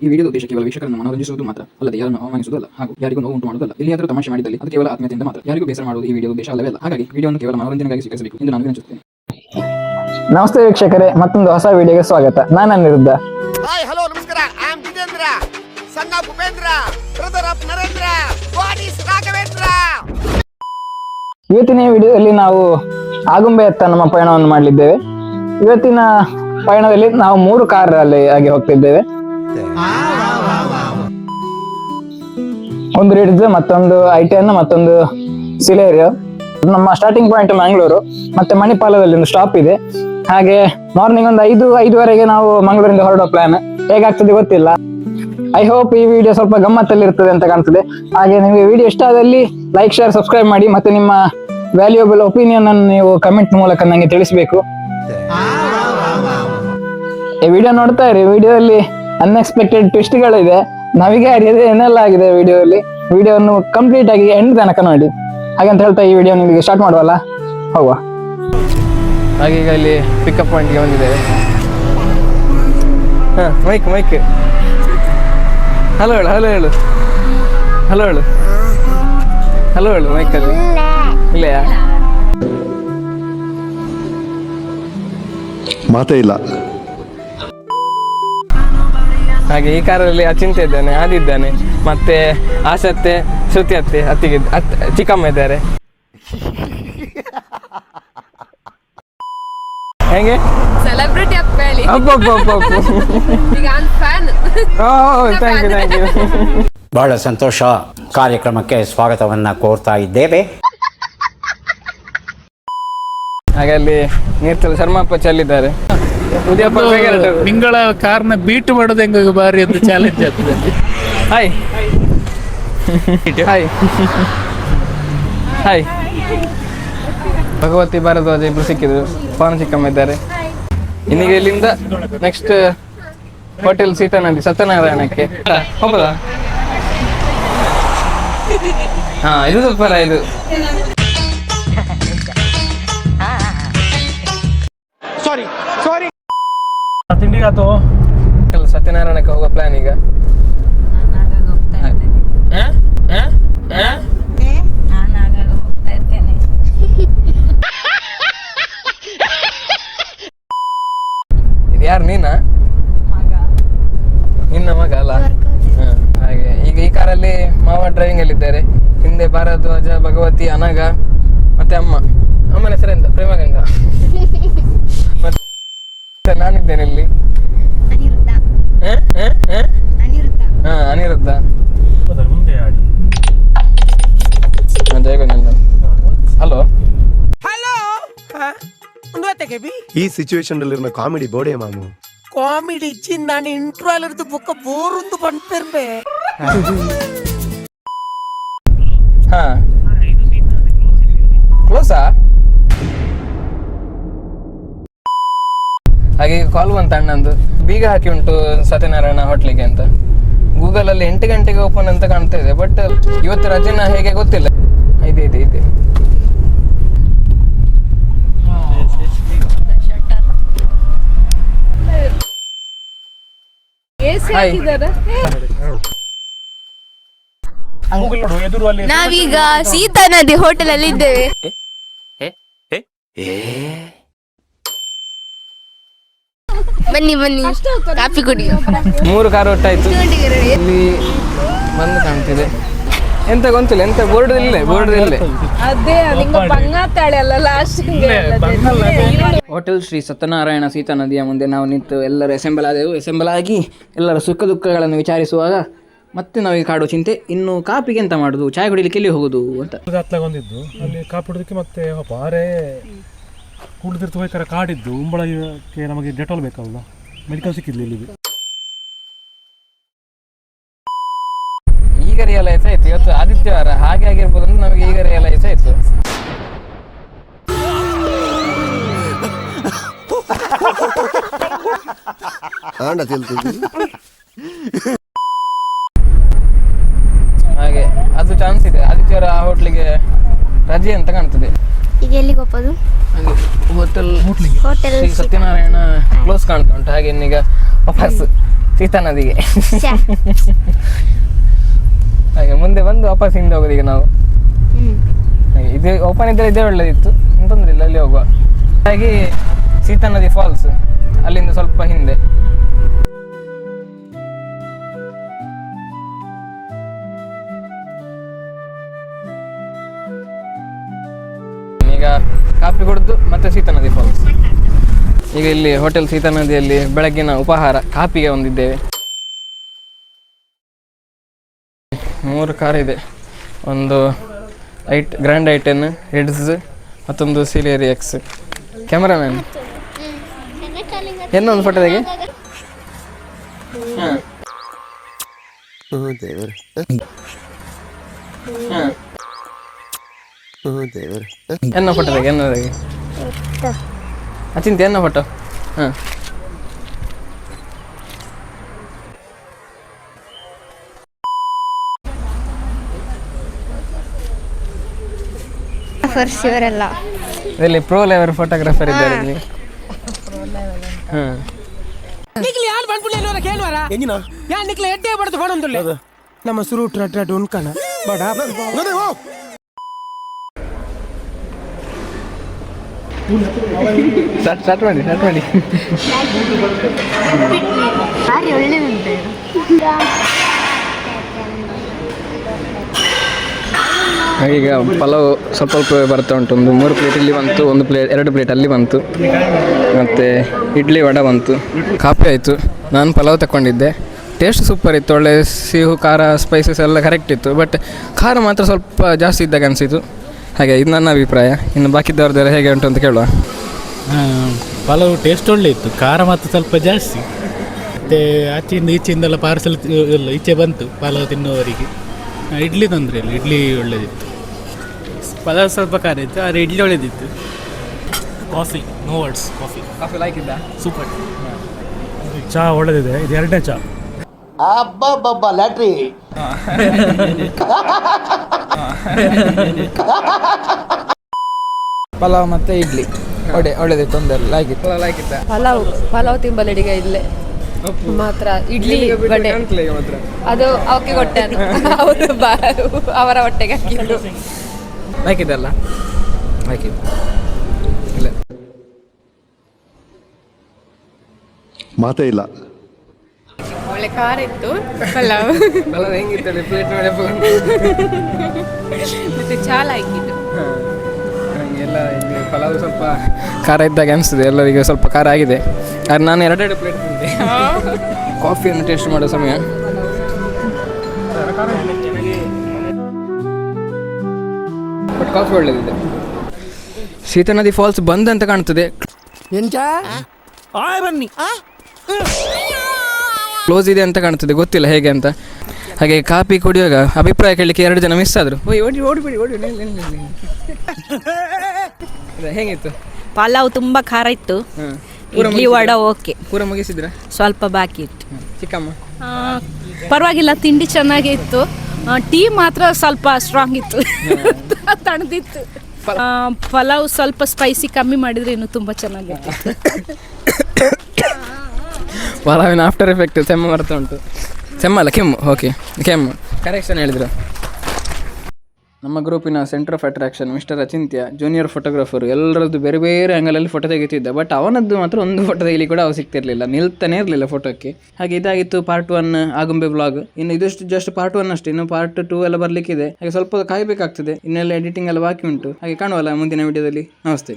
ಈ ವಿಡಿಯೋ ಉದ್ದೇಶ ಕೇವಲ ವೀಕ್ಷಕರನ್ನು ಮನೋರಂಜಿಸುವುದು ಮಾತ್ರ ಅಲ್ಲದೆ ಯಾರನ್ನು ಅವಮಾನಿಸುವುದಲ್ಲ ಹಾಗೂ ಯಾರಿಗೂ ನೋವು ಉಂಟು ಮಾಡುವುದಲ್ಲ ಎಲ್ಲಿಯಾದರೂ ತಮಾಷೆ ಮಾಡಿದಲ್ಲಿ ಅದು ಕೇವಲ ಆತ್ಮೀಯತೆಯಿಂದ ಮಾತ್ರ. ಯಾರಿಗೂ ಬೇಸರ ಮಾಡುವುದು ಈ ವಿಡಿಯೋ ಉದ್ದೇಶ ಅಲ್ಲವೇ ಅಲ್ಲ. ಹಾಗಾಗಿ ವಿಡಿಯೋವನ್ನು ಕೇವಲ ಮನೋರಂಜನೆಗಾಗಿ ಸ್ವೀಕರಿಸಬೇಕು ಎಂದು ನಾನು ವಿನಂತಿಸುತ್ತೇನೆ. ನಮಸ್ತೆ ವೀಕ್ಷಕರೇ ಮತ್ತೊಂದು ಹೊಸ ವಿಡಿಯೋಗೆ ಸ್ವಾಗತ. ನಾನು ಅನಿರುದ್ಧ. ಹಾಯ್ ಹಲೋ ನಮಸ್ಕಾರ. I am Jitendra. ಸಣ್ಣ Bhupendra brother of Narendra god is Raghavendra ಇವತ್ತಿನ ವಿಡಿಯೋದಲ್ಲಿ ನಾವು ಆಗುಂಬೆಯತ್ತ ನಮ್ಮ ಪಯಣವನ್ನು ಮಾಡಲಿದ್ದೇವೆ. ಇವತ್ತಿನ ಪಯಣದಲ್ಲಿ ನಾವು ಮೂರು ಕಾರ್ ಅಲ್ಲಿ ಆಗಿ ಹೋಗ್ತಿದ್ದೇವೆ. ಒಂದು ರಿಡ್ಜ್ ಮತ್ತೊಂದು ಐ ಟೆನ್ ಮತ್ತೊಂದು ಸಿಲೇರಿಯಾ ನಮ್ಮ ಸ್ಟಾರ್ಟಿಂಗ್ ಪಾಯಿಂಟ್ ಮಂಗಳೂರು ಮತ್ತೆ ಮಣಿಪಾಲದಲ್ಲಿ ಒಂದು ಸ್ಟಾಪ್ ಇದೆ. ಹಾಗೆ ಮಾರ್ನಿಂಗ್ ಒಂದು ಐದು ಐದುವರೆಗೆ ನಾವು ಮಂಗಳೂರಿಂದ ಹೊರಡೋ ಪ್ಲಾನ್ ಹೇಗಾಗ್ತದೆ ಗೊತ್ತಿಲ್ಲ. ಐ ಹೋಪ್ ಈ ವಿಡಿಯೋ ಸ್ವಲ್ಪ ಗಮ್ಮತ್ತಲ್ಲಿ ಇರ್ತದೆ ಅಂತ ಕಾಣ್ತದೆ. ಹಾಗೆ ನಿಮಗೆ ವಿಡಿಯೋ ಇಷ್ಟ ಆದಲ್ಲಿ ಲೈಕ್ ಶೇರ್ ಸಬ್ಸ್ಕ್ರೈಬ್ ಮಾಡಿ ಮತ್ತೆ ನಿಮ್ಮ ವ್ಯಾಲ್ಯೂಬಲ್ ಒಪಿನಿಯನ್ ಅನ್ನು ನೀವು ಕಮೆಂಟ್ ಮೂಲಕ ನನಗೆ ತಿಳಿಸಬೇಕು. ಈ ವಿಡಿಯೋ ನೋಡ್ತಾ ಇರಿ. ವಿಡಿಯೋದಲ್ಲಿ ಅನ್ಎಕ್ಸ್ಪೆಕ್ಟೆಡ್ ಟ್ವಿಸ್ಟ್ಗಳಿದೆ ನಮಗೆ ಅರಿಯದೆ ಏನೆಲ್ಲ ಆಗಿದೆ ವಿಡಿಯೋಲಿ ವಿಡಿಯೋವನ್ನು ಕಂಪ್ಲೀಟ್ ಆಗಿ ಎಂಡ್ ತನಕ ನೋಡಿ. ಹಾಗಂತ ಹೇಳ್ತಾ ಈ ವಿಡಿಯೋ ನಿಮಗೆ ಸ್ಟಾರ್ಟ್ ಮಾಡುವಲ್ಲ? ಹೋಗುವ. ಹಾಗೆ ಈಗ ಇಲ್ಲಿ ಪಿಕಪ್ ಪಾಯಿಂಟ್ಗೆ ಬಂದಿದ್ದೇವೆ. ಹಾಂ ಮೈಕ್ ಮೈಕ್ ಹಲೋ ಹೇಳು ಹಲೋ ಹೇಳು. ಹಲೋ ಹೇಳು. ಹಲೋ ಹೇಳು ಮೈಕಲ್ಲಿ ಇಲ್ಲಯಾ ಮಾತೇ ಇಲ್ಲ. ಹಾಗೆ ಈ ಕಾರಲ್ಲಿ ಅಚಿಂತೆ ಇದ್ದಾನೆ ಆದಿದ್ದಾನೆ ಮತ್ತೆ ಆಸತ್ತೆ ಶ್ರುತಿ ಅತ್ತೆ ಅತ್ತಿಗೆ ಅತ್ ಚಿಕ್ಕಮ್ಮ ಇದ್ದಾರೆ. ಹೆಂಗೆ? ಸೆಲೆಬ್ರಿಟಿ ಅಪ್ಪ ಹೇಳಿ. ಬಹಳ ಸಂತೋಷ. ಕಾರ್ಯಕ್ರಮಕ್ಕೆ ಸ್ವಾಗತವನ್ನ ಕೋರ್ತಾ ಇದ್ದೇವೆ. ಹಾಗೆ ಅಲ್ಲಿ ನೀರ್ತಲ್ ಶರ್ಮಪ್ಪ ಚೆಲ್ಲಿದ್ದಾರೆ. ನಿಂಗಳ ಕಾರ್ನ ಬೀಟ್ ಮಾಡೋದು ಹೆಂಗ ಬಾರಿ ಅಂತ ಚಾಲೆಂಜ್ ಆಗ್ತದೆ. Hi hi hi Bhagavati Bharadwaj ಇಬ್ರು ಸಿಕ್ಕಿದ್ರು. ಪವನ್ ಚಿಕ್ಕಮ್ಮ ಇದ್ದಾರೆ. ಇನ್ನೀಗ ಇಲ್ಲಿಂದ ನೆಕ್ಸ್ಟ್ ಹೋಟೆಲ್ ಸೀತಾನದಿ ಸತ್ಯನಾರಾಯಣಕ್ಕೆ. ಹೋಗದಾ ಹಾ ಇದು ಸ್ವಲ್ಪ ಇದು ಮತ್ತೆ ಅಮ್ಮ. ಅಮ್ಮನ ಹೆಸರೆಂತ ಪ್ರೇಮಗಂಗಾ ಮತ್ತೆ ನಾನಿದ್ದೇನೆ ಇಲ್ಲಿ. ಹ? ಅನಿರುದ್ಧ. ಹಲೋ ಈ ಸಿಚುವೇಶನ್ ಅಲ್ಲಿ ಕಾಮಿಡಿ ಬೋಡೆ ಮಾಮು. ಕಾಮಿಡಿ ಇಚ್ಚಿ ನಾನು ಇಂಟ್ರೋ ಅಲ್ಲಿರ್ದು ಬುಕ್ಕ ಬೋರ್ ಒಂದು ಹಾ ಹಾಗೆ ಕಾಲ್ ಬಂತ ಅಣ್ಣಂದು. ಬೀಗ ಹಾಕಿ ಉಂಟು ಸತ್ಯನಾರಾಯಣ ಹೋಟ್ಲಿಗೆ ಅಂತ. ಗೂಗಲ್ ಅಲ್ಲಿ ಎಂಟು ಗಂಟೆಗೆ ಓಪನ್ ಅಂತ ಕಾಣ್ತಾ ಇದೆ ಬಟ್ ಇವತ್ತು ರಜೆನ ಹೇಗೆ ಗೊತ್ತಿಲ್ಲ. ಇದೆ ಇದೆ ಇದೆ. ನಾವೀಗ ಸೀತಾ ನದಿ ಹೋಟೆಲ್ ಅಲ್ಲಿ ಇದ್ದೇವೆ ಬನ್ನಿ ಬನ್ನಿ. ಕಾಫಿ ಕುಡಿ. ಮೂರು ಕಾರು ಒಟ್ಟಾಯ್ತು. ಇಲ್ಲಿ ಬಂದು ಕಾಣ್ತಿದೆ. ಎಂತ ಗೊತ್ತಿಲ್ಲ ಎಂತ ಬೋರ್ಡ್ ಇಲ್ಲೇ ಬೋರ್ಡ್ ಇಲ್ಲೇ. ಅದೇ ನಿಂಗ ಬಂಗಾತಾಳೆ ಅಲ್ಲ ಲಾಸ್ಟ್ ಹೋಟೆಲ್ ಶ್ರೀ ಸತ್ಯನಾರಾಯಣ ಸೀತಾ ನದಿಯ ಮುಂದೆ ನಾವು ನಿಂತು ಎಲ್ಲರೂ ಅಸೆಂಬಲ್ ಆದೆವು. ಅಸೆಂಬಲ್ ಆಗಿ ಎಲ್ಲರ ಸುಖ ದುಃಖಗಳನ್ನು ವಿಚಾರಿಸುವಾಗ ಮತ್ತೆ ನಾವೀಗ ಕಾಡು ಚಿಂತೆ ಇನ್ನು ಕಾಪಿಗೆ ಎಂತ ಮಾಡುದು? ಚಾಯ್ ಕುಡಿಲಿಕ್ಕೆ ಎಲ್ಲಿ ಹೋಗುದು ಅಂತ. ಅಲ್ಲಿ ಕಾಪಿಡೋದಕ್ಕೆ ಮತ್ತೆ ಬಾರೆ ಕುಡಿದಿರ್ತು ಹೋಯ್ಕರ ಕಾಡಿದ್ದು ಉಂಬಳಕ್ಕೆ ನಮಗೆ ಡೆಟಾಲ್ ಬೇಕಲ್ಲ ಮೆಡಿಕಲ್ ಸಿಕ್ಕಿದ್ಲಿ ಇಲ್ಲಿ ಈಗ ರಿಯಲೈಸ್ ಆಯ್ತು. ಇವತ್ತು ಆದಿತ್ಯವಾರ ಹಾಗೆ ಆಗಿರ್ಬೋದು ಅಂತ ನಮಗೆ ಈಗ ರಿಯಲೈಸ್ ಆಯ್ತು. ಆಂಡ ಹಾಗೆ ಅದು ಚಾನ್ಸ್ ಇದೆ. ಆದಿತ್ಯವಾರ ಆ ಹೋಟ್ಲಿಗೆ ರಜೆ ಅಂತ ಕಾಣ್ತದೆ. ಈಗ ಎಲ್ಲಿಗೆ ಹೋಗೋದು ಹಾಗೆ hotel hotel Shri Satyanarayana close ಕಾಣ್ತಾ ಉಂಟು. ಹಾಗೆ ಈಗ ವಾಪಸ್ ಸೀತಾ ನದಿಗೆ. ಹಾಗೆ ಮುಂದೆ ಬಂದು ವಾಪಸ್ ಹಿಂದೆ ಹೋಗೋದು ಈಗ ನಾವು. ಹಾಗೆ ಇದು ಓಪನ್ ಇದ್ದರೆ ಇದೇ ಒಳ್ಳೆದಿತ್ತು. ತೊಂದರೆ ಇಲ್ಲ ಅಲ್ಲಿ ಹೋಗುವ. ಹಾಗೆ ಸೀತಾ ನದಿ ಫಾಲ್ಸ್ ಅಲ್ಲಿಂದ ಸ್ವಲ್ಪ ಹಿಂದೆ. ಮತ್ತೆ ಸೀತಾನದಿ ಫಾಲ್ಸ್ ಈಗ ಇಲ್ಲಿ ಹೋಟೆಲ್ ಸೀತಾ ನದಿಯಲ್ಲಿ ಬೆಳಗ್ಗಿನ ಉಪಹಾರ ಕಾಪಿಗೆ ಒಂದಿದ್ದೇವೆ. ಮೂರು ಕಾರ್ ಇದೆ. ಒಂದು ಐಟ್ ಗ್ರ್ಯಾಂಡ್ ಐಟನ್ ಹಿಡ್ಸ್ ಮತ್ತೊಂದು ಸಿಲಿಯರಿ ಎಕ್ಸ್ ಕ್ಯಾಮರಾಮ್ಯಾನ್ ಏನೋ ಒಂದು ಫೋಟೋ ತೆಗೆ ಹಾಂ ಹ್ಞೂ ದೇವ್ರೆ ಎನ್ನ ಫೋಟೋ ತೆಗೆ ಎನ್ನ ತೆಗೆ. ಅಚಿಂತ ಎನ್ನ ಫೋಟೋ ಹಾಂ. ಫರ್ಸ್ ಇವರೆಲ್ಲ ಇಲ್ಲಿ ಪ್ರೋ ಲೆವೆಲ್ ಫೋಟೋಗ್ರಾಫರ್ ಇದ್ದಾರೆ ಇಲ್ಲಿ. ಹಾಂ. ನಮ್ಮ ಸುರು ಟ್ರಟ್ ಟ್ರಟ್ ಉಣ್ಕಣ. ಬಡ. ಸ್ಟಾರ್ಟ್ ಸ್ಟಾರ್ಟ್ ಮಾಡಿ ಸ್ಟಾರ್ಟ್ ಮಾಡಿ. ಭಾರಿ ಒಳ್ಳೆದುಂಟು ಈಗ ಪಲಾವ್ ಸ್ವಲ್ಪ ಸ್ವಲ್ಪ ಬರ್ತಾ ಉಂಟು. ಒಂದು ಮೂರು ಪ್ಲೇಟ್ ಇಲ್ಲಿ ಬಂತು ಒಂದು ಪ್ಲೇಟ್ ಎರಡು ಪ್ಲೇಟ್ ಅಲ್ಲಿ ಬಂತು. ಮತ್ತು ಇಡ್ಲಿ ವಡ ಬಂತು. ಕಾಫಿ ಆಯಿತು. ನಾನು ಪಲಾವ್ ತಗೊಂಡಿದ್ದೆ ಟೇಸ್ಟ್ ಸೂಪರ್ ಇತ್ತು. ಒಳ್ಳೆ ಸಿಹು ಖಾರ ಸ್ಪೈಸಸ್ ಎಲ್ಲ ಕರೆಕ್ಟ್ ಇತ್ತು. ಬಟ್ ಖಾರ ಮಾತ್ರ ಸ್ವಲ್ಪ ಜಾಸ್ತಿ ಇದ್ದಾಗ ಅನಿಸಿತು. ಹಾಗೆ ಇದು ನನ್ನ ಅಭಿಪ್ರಾಯ. ಇನ್ನು ಬಾಕಿದ್ದವ್ರದ್ದೆಲ್ಲ ಹೇಗೆ ಉಂಟು ಅಂತ ಕೇಳುವ. ಪಲಾವ್ ಟೇಸ್ಟ್ ಒಳ್ಳೆ ಇತ್ತು. ಖಾರ ಮಾತ್ರ ಸ್ವಲ್ಪ ಜಾಸ್ತಿ. ಮತ್ತು ಆಚೆಯಿಂದ ಈಚೆಯಿಂದೆಲ್ಲ ಪಾರ್ಸಲ್ ಎಲ್ಲ ಈಚೆ ಬಂತು ಪಲಾವ್ ತಿನ್ನುವವರಿಗೆ. ಇಡ್ಲಿ ತೊಂದರೆ ಇಲ್ಲ ಇಡ್ಲಿ ಒಳ್ಳೆದಿತ್ತು. ಪಲಾವ್ ಸ್ವಲ್ಪ ಖಾರ ಇತ್ತು ಆದರೆ ಇಡ್ಲಿ ಒಳ್ಳೆದಿತ್ತು. Coffee no words coffee coffee like ಇದ್ದ? ಸೂಪರ್ ಚಹಾ ಒಳ್ಳೆದಿದೆ ಇದು ಎರಡನೇ ಚಹಾ ಪಲಾವ್ ಮತ್ತೆ ಇಡ್ಲಿ. ಒಡೆ ಒಳ್ಳೆದೆ ತೊಂದರೆ ಲಾಗಿತ್ತು ಪಲಾವ್ ಪಲಾವ್ ಪಲಾವ್ ತಿಂಬಲಡಿಗೆ ಇಲ್ಲೇ ಮಾತ್ರ ಇಡ್ಲಿ ವಡೆ ಮಾತ್ರ. ಅದು ಅವಕ್ಕೆ ಕೊಟ್ಟೆ ಅವರು ಅವರ ಹೊಟ್ಟೆಗೆ ಹಾಕಿದ್ರು ಹಾಕಿದ್ದಲ್ಲ ಹಾಕಿದ್ದು ಇಲ್ಲ. ಮಾತೇ ಇಲ್ಲ. ಒಳ್ಳೆ ಖಾರ ಇತ್ತು. ಪಲಾವ್ ಪಲಾವ್ ಹೆಂಗಿತ್ತು ಪ್ಲೇಟ್ ಮೇಲೆ ಮತ್ತೆ ಚಾಲ ಹಾಕಿದ್ದು. ಎಲ್ಲ ಇಲ್ಲಿ ಪಲಾವ್ ಸ್ವಲ್ಪ ಖಾರ ಇದ್ದಾಗ ಅನಿಸ್ತದೆ ಎಲ್ಲರಿಗೆ ಸ್ವಲ್ಪ ಖಾರ ಆಗಿದೆ. ಆದ್ರೆ ನಾನು ಎರಡೆರಡು ಪ್ಲೇಟ್ ತಿಂದೆ. ಕಾಫಿಯನ್ನು ಟೇಸ್ಟ್ ಮಾಡೋ ಸಮಯ. ಬಟ್ ಕಾಫಿ ಒಳ್ಳೆದಿದೆ. ಸೀತಾ ನದಿ ಫಾಲ್ಸ್ ಬಂದ್ ಅಂತ ಕಾಣ್ತದೆ ಕ್ಲೋಸ್ ಇದೆ ಅಂತ ಕಾಣ್ತದೆ ಗೊತ್ತಿಲ್ಲ ಹೇಗೆ ಅಂತ. ಹಾಗೆ ಕಾಪಿ ಕುಡಿಯುವಾಗ ಅಭಿಪ್ರಾಯ ಕೇಳಲಿಕ್ಕೆ ಎರಡು ಜನ ಮಿಸ್ ಆದರು. ಓಯ್ ಓಡಿ ಓಡಿಬಿಡಿ ಓಡಿ ಹೇಗಿತ್ತು? ಪಲಾವ್ ತುಂಬ ಖಾರ ಇತ್ತು. ಇಡ್ಲಿ ವಡ ಓಕೆ ಪೂರ ಮುಗಿಸಿದ್ರ? ಸ್ವಲ್ಪ ಬಾಕಿ ಇತ್ತು. ಚಿಕ್ಕಮ್ಮ? ಪರವಾಗಿಲ್ಲ ತಿಂಡಿ ಚೆನ್ನಾಗೇ ಇತ್ತು. ಟೀ ಮಾತ್ರ ಸ್ವಲ್ಪ ಸ್ಟ್ರಾಂಗ್ ಇತ್ತು. ತಣ್ದಿತ್ತು ಪಲಾವ್ ಸ್ವಲ್ಪ ಸ್ಪೈಸಿ ಕಮ್ಮಿ ಮಾಡಿದ್ರೆ ಇನ್ನು ತುಂಬ ಚೆನ್ನಾಗಿತ್ತು. ಪಲಾವಿನ ಆಫ್ಟರ್ ಎಫೆಕ್ಟ್ ಸೆಮ್ಮ ಬರ್ತಾ ಉಂಟು. ಸೆಮ್ಮ ಅಲ್ಲ, ಕೆಮ್ಮು ಓಕೆ ಕೆಮ್ಮು. ಕರೆಕ್ಷನ್ ಹೇಳಿದ್ರು. ನಮ್ಮ ಗ್ರೂಪಿನ centre of attraction mister Achintya junior photographer ಎಲ್ಲರದ್ದು ಬೇರೆ ಬೇರೆ ಆ್ಯಂಗಲಲ್ಲಿ ಫೋಟೋ ತೆಗಿತಿದ್ದ ಬಟ್ ಅವನದ್ದು ಮಾತ್ರ ಒಂದು ಫೋಟೋ ತೆಗಿಲಿ ಕೂಡ ಅವು ಸಿಗ್ತಿರಲಿಲ್ಲ, ನಿಲ್ತಾನೆ ಇರಲಿಲ್ಲ ಫೋಟೋಕ್ಕೆ ಹಾಗೆ ಇದಾಗಿತ್ತು ಪಾರ್ಟ್ ಒನ್ ಆಗುಂಬೆ ಬ್ಲಾಗ್ ಇನ್ನು ಇದಷ್ಟು ಜಸ್ಟ್ ಪಾರ್ಟ್ ಒನ್ ಅಷ್ಟೇ, ಇನ್ನು ಪಾರ್ಟ್ ಟೂ ಎಲ್ಲ ಬರಲಿಕ್ಕಿದೆ. ಹಾಗೆ ಸ್ವಲ್ಪ ಕಾಯಬೇಕಾಗ್ತದೆ, ಇನ್ನೆಲ್ಲ ಎಡಿಟಿಂಗ್ ಎಲ್ಲ ಬಾಕಿ ಉಂಟು. ಹಾಗೆ ಕಾಣುವಲ್ಲ ಮುಂದಿನ ವಿಡಿಯೋದಲ್ಲಿ ನಮಸ್ತೆ.